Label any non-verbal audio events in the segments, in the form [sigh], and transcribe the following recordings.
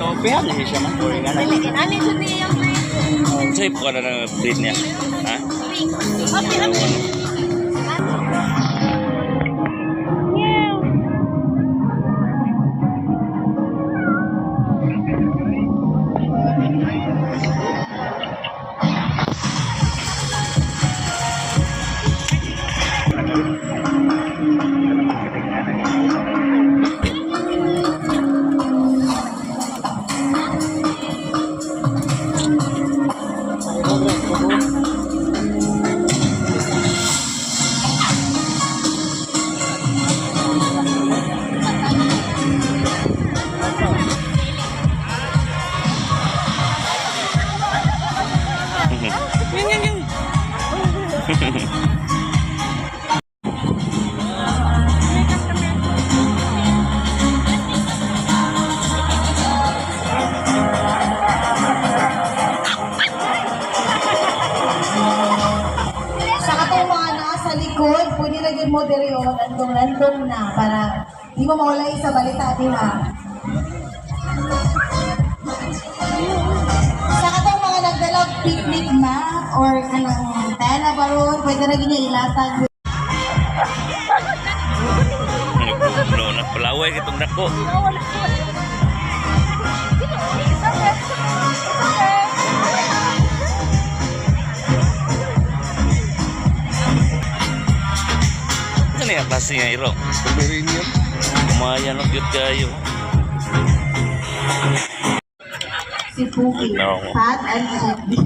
Topihan niya siya man. Uri nga na. Ano yung niya yung na ng breed niya. Ha? Pink. Okay, okay. [laughs] pwede lagi mo diri o landong-landong na para di mo mawala sa balita di ha. Sa katong mga nagdalag picnic mat or kanang tela baron, pwede lagi niya ilatag. Nagpulo na palaway kitong dako. Ito na yung klase niya, Iro. Kumayan ang cute kayo. Si Pookie, No. fat and happy.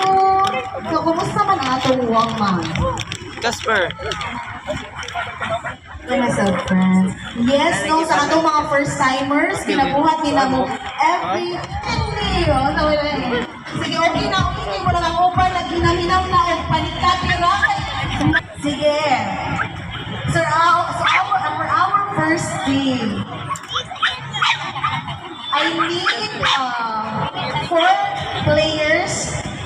Oh, so, kumusta man ang atong uwang ma'am? Casper. Yes, no, sa atong mga first-timers, kinabuhat nila mo every hindi, oh, nawala eh. Sige, okay na, okay mo na lang upan, naghinahinaw na, o panikat, pero Sige. Team, I need uh, four players,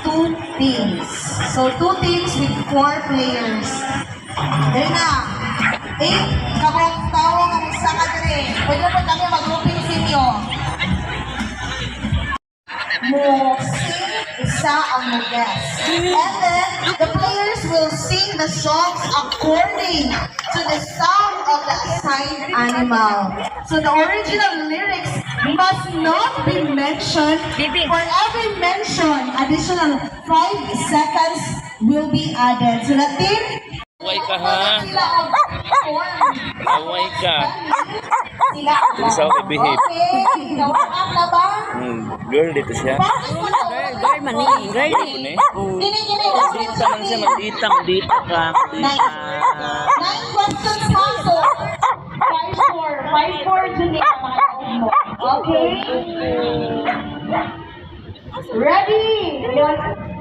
two teams. So, two teams with four players. Dahil na, eight kabang tao isa ka dire. Pwede pa kami mag-grouping sa inyo. Mo sing isa ang mo guess. And then, the players will sing the songs according to the assigned animal. So the original lyrics must not be mentioned. For every mention, additional five seconds will be added. So the team Away ka ha. Away ka. Sila Isa ako ba? Hmm, girl dito siya. Na? Girl man ni. Girl dini. Maldita man siya, maldita, maldita ka. Nine questions ha. So, five, four. Five, four, Junie. Ready?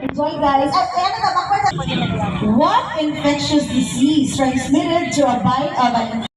Enjoy, guys. What infectious disease transmitted to a bite of an